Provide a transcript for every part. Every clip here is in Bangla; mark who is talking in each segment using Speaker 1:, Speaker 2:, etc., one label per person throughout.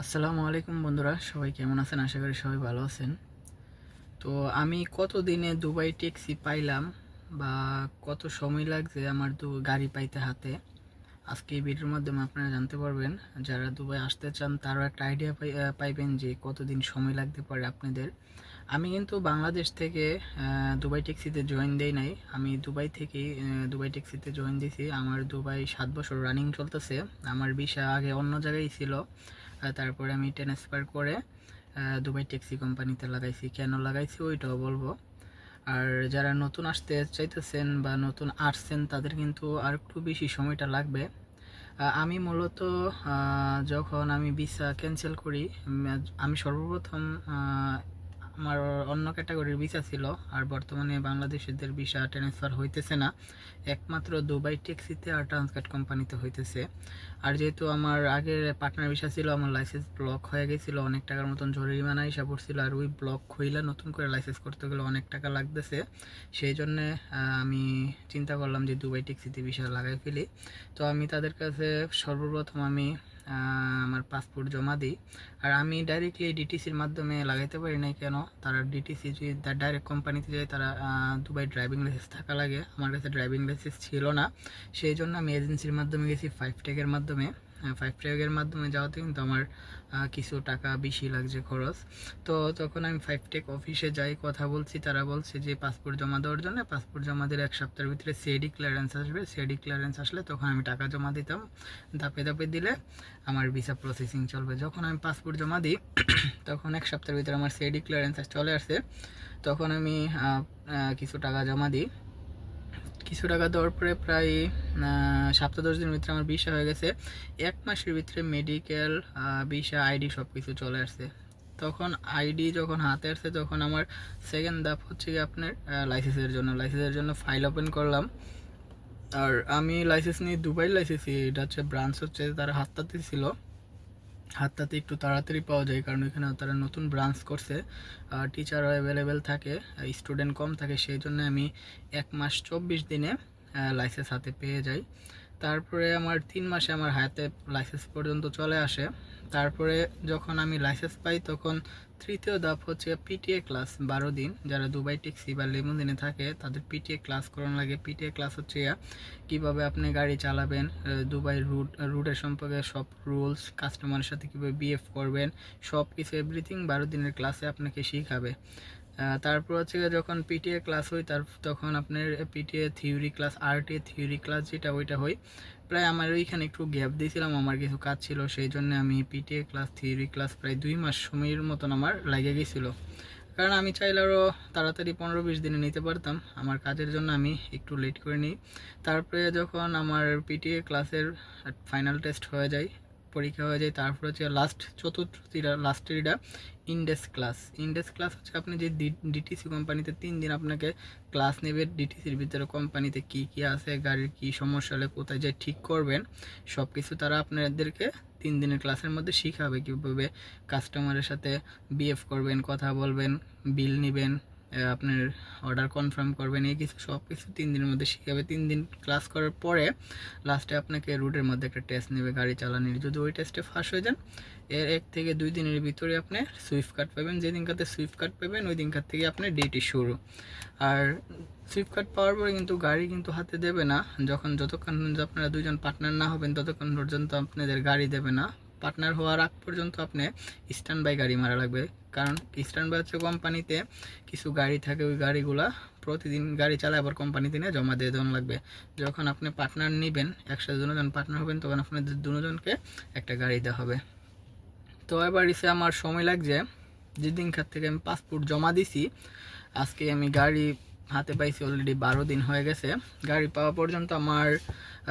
Speaker 1: আসসালামু আলাইকুম বন্ধুরা, সবাই কেমন আছেন? আশা করি সবাই ভালো আছেন। তো আমি কত দিনে দুবাই ট্যাক্সি পাইলাম বা কত সময় লাগছে আমার দু গাড়ি পাইতে হাতে? আজকে এই ভিডিওর মাধ্যমে আপনারা জানতে পারবেন, যারা দুবাই আসতে চান তারও একটা আইডিয়া পাইবেন যে কতদিন সময় লাগতে পারে আপনাদের। আমি কিন্তু বাংলাদেশ থেকে দুবাই ট্যাক্সিতে জয়েন দেই নাই। আমি দুবাই থেকেই দুবাই ট্যাক্সিতে জয়েন দিয়েছি আমার দুবাই সাত বছর রানিং চলতেছে। আমার ভিসা আগে অন্য জায়গায় ছিল। তারপরে আমি ট্রান্সফার করে দুবাই ট্যাক্সি কোম্পানিতে লাগাইছি। কেন লাগাইছি ওইটাও বলব। আর যারা নতুন আসতে চাইতেছেন বা নতুন আসছেন, তাদের কিন্তু আর একটু বেশি সময়টা লাগবে। আমি মূলত যখন আমি ভিসা ক্যান্সেল করি, আমি সর্বপ্রথম আমার অন্য ক্যাটাগরির ভিসা ছিল, আর বর্তমানে বাংলাদেশিদের ভিসা ট্রান্সফার হইতেছে না। একমাত্র দুবাই ট্যাক্সিতে আর ট্রান্সকার্ট কোম্পানিতে হইতেছে। আর যেহেতু আমার আগের পার্টনার ভিসা ছিল, আমার লাইসেন্স ব্লক হয়ে গেছিল, অনেক টাকার মতন জরিমানা হিসাব পড়ছিল আর ওই ব্লক হইলে নতুন করে লাইসেন্স করতে গেলে অনেক টাকা লাগতেছে। সেই জন্যে আমি চিন্তা করলাম যে দুবাই ট্যাক্সিতে ভিসা লাগাই ফেলি। তো আমি তাদের কাছে সর্বপ্রথম আমি আমার পাসপোর্ট জমা দিই। আর আমি ডাইরেক্টলি ডিটিসির মাধ্যমে লাগাইতে পারি না কেন? তারা ডিটিসি যদি ডাইরেক্ট কোম্পানিতে যায়, তারা দুবাই ড্রাইভিং লাইসেন্স থাকা লাগে। আমার কাছে ড্রাইভিং লাইসেন্স ছিল না। সেই জন্য আমি এজেন্সির মাধ্যমে গেছি ফাইভ টেকের মাধ্যমে। ফাইভ ট্র্যাকের মাধ্যমে যাওয়াতে কিন্তু আমার কিছু টাকা বেশি লাগছে খরচ। তো তখন আমি ফাইভ টেক অফিসে যাই, কথা বলছি, তারা বলছে যে পাসপোর্ট জমা দেওয়ার জন্য পাসপোর্ট জমা দিলে এক সপ্তাহের ভিতরে সিএডি ক্লিয়ারেন্স আসবে। সিএডি ক্লিয়ারেন্স আসলে তখন আমি টাকা জমা দিতাম। ধাপে ধাপে দিলে আমার ভিসা প্রসেসিং চলবে। যখন আমি পাসপোর্ট জমা দিই, তখন এক সপ্তাহের ভিতরে আমার সিএডি ক্লিয়ারেন্স চলে আসছে তখন আমি কিছু টাকা জমা দিই। কিছু টাকা দেওয়ার পরে প্রায় সপ্তাহ দশ দিনের ভিতরে আমার ভিসা হয়ে গেছে। এক মাসের ভিতরে মেডিকেল ভিসা আইডি সব কিছু চলে আসছে। তখন আইডি যখন হাতে আসছে, তখন আমার সেকেন্ড ধাপ হচ্ছে কি আপনার লাইসেন্সের জন্য। লাইসেন্সের জন্য ফাইল ওপেন করলাম। আর আমি লাইসেন্স নিয়ে দুবাই লাইসেন্স এটা হচ্ছে ব্রাঞ্চ হচ্ছে, তারা হাততাতে ছিল। হাততাতে একটু তাড়াতাড়ি পাওয়া যায়, কারণ এখানে তারা নতুন ব্রাঞ্চ করছে। টিচার অ্যাভেলেবেল থাকে স্টুডেন্ট কম থাকে সেই জন্য আমি এক মাস চব্বিশ দিনে লাইসেন্স হাতে পেয়ে যাই। তারপরে আমার তিন মাসে আমার হাতে লাইসেন্স পর্যন্ত চলে আসে। তারপরে যখন আমি লাইসেন্স পাই, তখন তৃতীয় ধাপ হচ্ছে পিটিএ ক্লাস বারো দিন। যারা দুবাই ট্যাক্সি বা লেমন দিনে থাকে, তাদের পিটিএ ক্লাস করানো লাগে। পিটিএ ক্লাস হচ্ছে কীভাবে আপনি গাড়ি চালাবেন দুবাই রুট রুটের সম্পর্কে সব রুলস কাস্টমারের সাথে কীভাবে বিহেভ করবেন সব কিছু এভরিথিং বারো দিনের ক্লাসে আপনাকে শিখাবে। তারপর হচ্ছে যখন পিটিএ ক্লাস হয়, তার তখন আপনার PTA theory class RTA theory class যেটা ওইটা হয়। প্রায় আমার ওইখানে একটু গ্যাপ দিয়েছিলাম, আমার কিছু কাজ ছিল, সেই জন্য আমি পিটিএ ক্লাস থিওরি ক্লাস প্রায় দুই মাস সময়ের মতন আমার লাগে গেছিল। কারণ আমি চাইলে আরও তাড়াতাড়ি পনেরো বিশ দিনে নিতে পারতাম, আমার কাজের জন্য আমি একটু লেট করে নিই। তারপরে যখন আমার পিটিএ ক্লাসের ফাইনাল টেস্ট হয়ে যায় পরীক্ষা হয়ে যায়, তারপর হচ্ছে লাস্ট চতুর্থ লাস্টের এটা ইন্ডেক্স ক্লাস ইন্ডেক্স ক্লাস হচ্ছে আপনি যে ডিটিসি কোম্পানিতে তিন দিন আপনাকে ক্লাস নেবে ডিটিসির ভিতরে কোম্পানিতে কি কি আছে, গাড়ির কি সমস্যা হলে কোথায় যে ঠিক করবেন। সব কিছু তারা আপনাদেরকে তিন দিনের ক্লাসের মধ্যে শিখাবে কীভাবে কাস্টমারের সাথে বিহেভ করবেন, কথা বলবেন বিল নেবেন আপনার অর্ডার কনফার্ম করবেন এই কিছু সব কিছু তিন দিনের মধ্যে শিখাবে। তিন দিন ক্লাস করার পরে লাস্টে আপনাকে রুটের মধ্যে একটা টেস্ট নেবে গাড়ি চালানোর। যদি ওই টেস্টে ফার্স্ট হয়ে যান, এর এক থেকে দুই দিনের ভিতরে আপনি সুইফট কার্ড পাবেন। যে দিনকাতে সুইফট কার্ড পাবেন, ওই দিনকার থেকে আপনার ডিউটি শুরু আর সুইফট কার্ড পাওয়ার পরে কিন্তু গাড়ি কিন্তু হাতে দেবে না। যখন যতক্ষণ আপনারা দুজন পার্টনার না হবেন, ততক্ষণ পর্যন্ত আপনাদের গাড়ি দেবে না। পার্টনার হওয়ার আগ পর্যন্ত আপনি স্ট্যান্ড বাই গাড়ি মারা লাগবে। কারণ স্ট্যান্ড বাই হচ্ছে কোম্পানিতে কিছু গাড়ি থাকে, ওই গাড়িগুলা প্রতিদিন গাড়ি চালায়, আবার কোম্পানিতে নিয়ে জমা দিয়ে দেওয়া লাগবে। যখন আপনি পার্টনার নেবেন, একসাথে দুজন পার্টনার হবেন, তখন আপনাদের দুজনকে একটা গাড়ি দেওয়া হবে। তো এবার এসে আমার সময় লাগছে। যেদিনকার থেকে আমি পাসপোর্ট জমা দিছি, আজকে আমি গাড়ি হাতে পাইছি অলরেডি বারো দিন হয়ে গেছে। গাড়ি পাওয়া পর্যন্ত আমার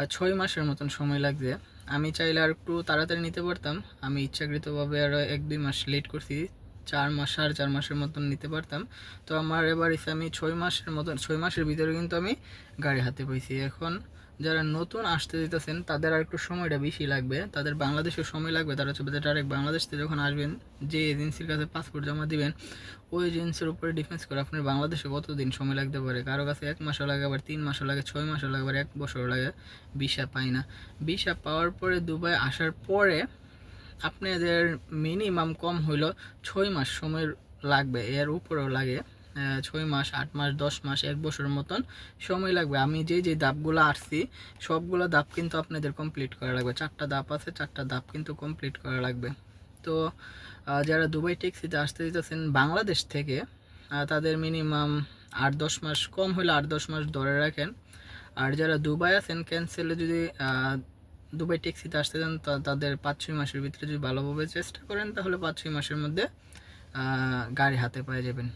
Speaker 1: ছয় মাসের মতন সময় লাগছে। আমি চাইলে আর একটু তাড়াতাড়ি নিতে পারতাম। আমি ইচ্ছাকৃতভাবে আরও এক দুই মাস লেট করছি। চার মাস সাড়ে চার মাসের মতন নিতে পারতাম। তো আমার এবার আমি ছয় মাসের মতন ছয় মাসের ভিতরে কিন্তু আমি গাড়ি হাতে পাইছি। এখন যারা নতুন আসতে দিতেছেন, তাদের আর একটু সময়টা বেশি লাগবে। তাদের বাংলাদেশের সময় লাগবে। তারা হচ্ছে ডাইরেক্ট বাংলাদেশ থেকে যখন আসবেন, যে এজেন্সির কাছে পাসপোর্ট জমা দিবেন, ওই এজেন্সির উপরে ডিফেন্স করে আপনার বাংলাদেশে কতদিন সময় লাগতে পারে। কারও কাছে এক মাসও লাগে, আবার তিন মাসও লাগে, ছয় মাসও লাগে, আবার এক বছর লাগে ভিসা পাই না। ভিসা পাওয়ার পরে দুবাই আসার পরে আপনাদের মিনিমাম কম হইল ছয় মাস সময় লাগবে, এর উপরেও লাগে। ছয় মাস, আট মাস, দশ মাস, এক বছর মতন সময় লাগবে। আমি যে যে ধাপগুলো আসছি, সবগুলো ধাপ কিন্তু আপনাদের কমপ্লিট করা লাগবে। চারটা ধাপ আছে, চারটা ধাপ কিন্তু কমপ্লিট করা লাগবে। তো যারা দুবাই ট্যাক্সিতে আসতে দিতেছেন বাংলাদেশ থেকে তাদের মিনিমাম আট, দশ মাস, কম হলে আট, দশ মাস ধরে রাখেন। আর যারা দুবাই আছেন ক্যান্সেলে যদি দুবাই ট্যাক্সিতে আসতে চান, তা, তাদের পাঁচ, ছয় মাসের ভিতরে যদি ভালোভাবে চেষ্টা করেন, তাহলে পাঁচ, ছয় মাসের মধ্যে গাড়ি হাতে পেয়ে যাবেন।